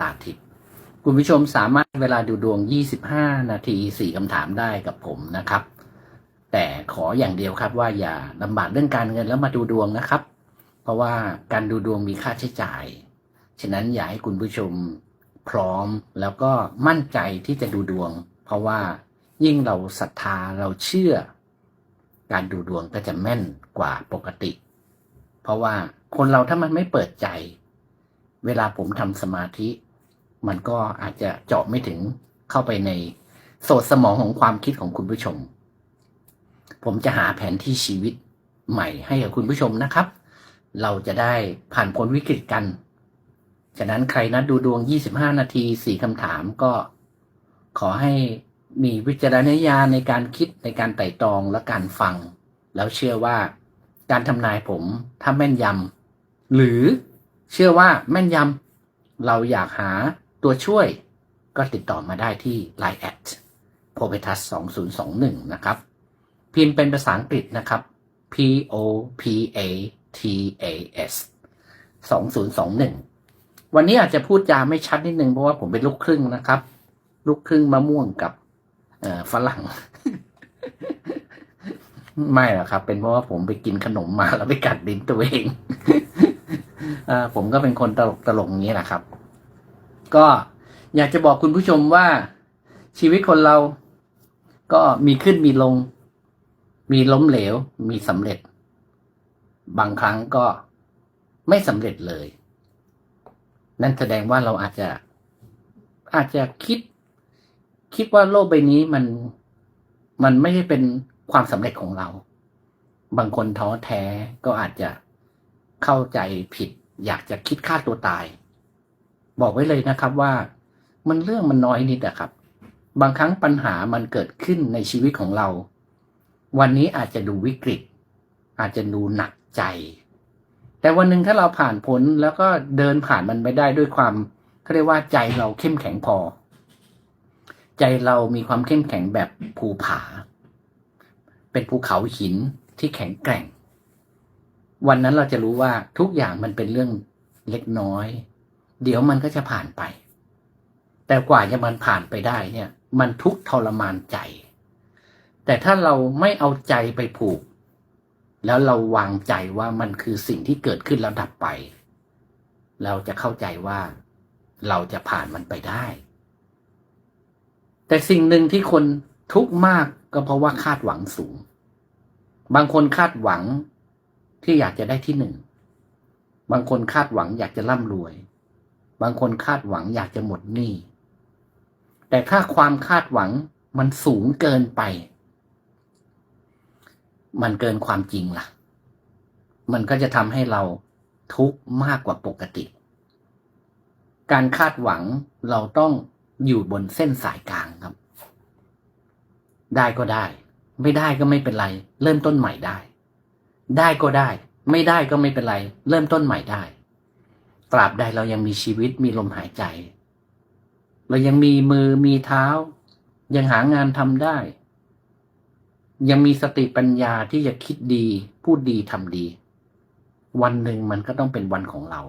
ตาทิพย์คุณผู้ชมสามารถเวลาดูดวง 25 นาที 4คำถามได้กับผมนะครับ แต่ขออย่างเดียวครับว่าอย่าลำบากเรื่องการเงินแล้วมาดูดวงนะครับ เพราะว่าการดูดวงมีค่าใช้จ่าย ฉะนั้นอย่าให้คุณผู้ชมพร้อมแล้วก็มั่นใจที่จะดูดวง เพราะว่ายิ่งเราศรัทธาเราเชื่อ การดูดวงก็จะแม่นกว่าปกติ เพราะว่าคนเราถ้ามันไม่เปิดใจ เวลาผมทำสมาธิ มันก็อาจจะเจาะไม่ถึงเข้าไปในโสดสมองของความคิดของคุณผู้ชม ผมจะหาแผนที่ชีวิตใหม่ให้กับคุณผู้ชมนะครับ เราจะได้ผ่านพ้นวิกฤตกัน ฉะนั้นใครนัดดูดวง 25 นาที 4คำถามก็ขอให้มีวิจารณญาณในการคิดในการไต่ตรองและการฟัง แล้วเชื่อว่าการทำนายผมถ้าแม่นยำหรือเชื่อว่าแม่นยำเราอยากหา ตัวช่วยก็ติดต่อมาได้ที่ Line at p o p e t u s 2021 นะครับ พิมพ์เป็นภาษาอังกฤษนะครับ P O P A T A S 2021 วันนี้อาจจะพูดจาไม่ชัดนิดนึง เพราะว่าผมเป็นลูกครึ่งนะครับ ลูกครึ่งมะม่วงกับฝรั่ง ไม่หรอกครับ เป็นเพราะว่าผมไปกินขนมมาแล้วไปกัดลิ้นตัวเองอผมก็เป็นคนตลกตลกอย่างนี้แหละครับ ก็อยากจะบอกคุณผู้ชมว่าชีวิตคนเราก็มีขึ้นมีลง มีล้มเหลว มีสำเร็จ บางครั้งก็ไม่สำเร็จเลย นั่นแสดงว่าเราอาจจะอาจจะคิด คิดว่าโลกใบนี้มันมันไม่ได้เป็นความสำเร็จของเรา บางคนท้อแท้ก็อาจจะเข้าใจผิด อยากจะคิดฆ่าตัวตาย บอกไว้เลยนะครับว่า มันเรื่องมันน้อยนิดอะครับ บางครั้งปัญหามันเกิดขึ้นในชีวิตของเรา วันนี้อาจจะดูวิกฤต อาจจะดูหนักใจ แต่วันหนึ่งถ้าเราผ่านพ้นแล้วก็เดินผ่านมันไปได้ด้วยความเขาเรียกว่าใจเราเข้มแข็งพอ ใจเรามีความเข้มแข็งแบบภูผา เป็นภูเขาหินที่แข็งแกร่ง วันนั้นเราจะรู้ว่าทุกอย่างมันเป็นเรื่องเล็กน้อย เดี๋ยวมันก็จะผ่านไป แต่กว่าจะมันผ่านไปได้เนี่ย มันทุกข์ทรมานใจ แต่ถ้าเราไม่เอาใจไปผูก แล้วเราวางใจว่ามันคือสิ่งที่เกิดขึ้นแล้วดับไป เราจะเข้าใจว่าเราจะผ่านมันไปได้ แต่สิ่งหนึ่งที่คนทุกข์มากก็เพราะว่าคาดหวังสูง บางคนคาดหวังที่อยากจะได้ที่หนึ่ง บางคนคาดหวังอยากจะร่ำรวย บางคนคาดหวังอยากจะหมดหนี้ แต่ถ้าความคาดหวังมันสูงเกินไป มันเกินความจริงล่ะ มันก็จะทำให้เราทุกข์มากกว่าปกติ การคาดหวังเราต้องอยู่บนเส้นสายกลางครับ ได้ก็ได้ ไม่ได้ก็ไม่เป็นไร เริ่มต้นใหม่ได้ ได้ก็ได้ ไม่ได้ก็ไม่เป็นไร เริ่มต้นใหม่ได้ ตราบใดเรายังมีชีวิตมีลมหายใจ เรายังมีมือมีเท้า ยังหางานทำได้ ยังมีสติปัญญาที่จะคิดดี พูดดีทำดี วันหนึ่งมันก็ต้องเป็นวันของเรา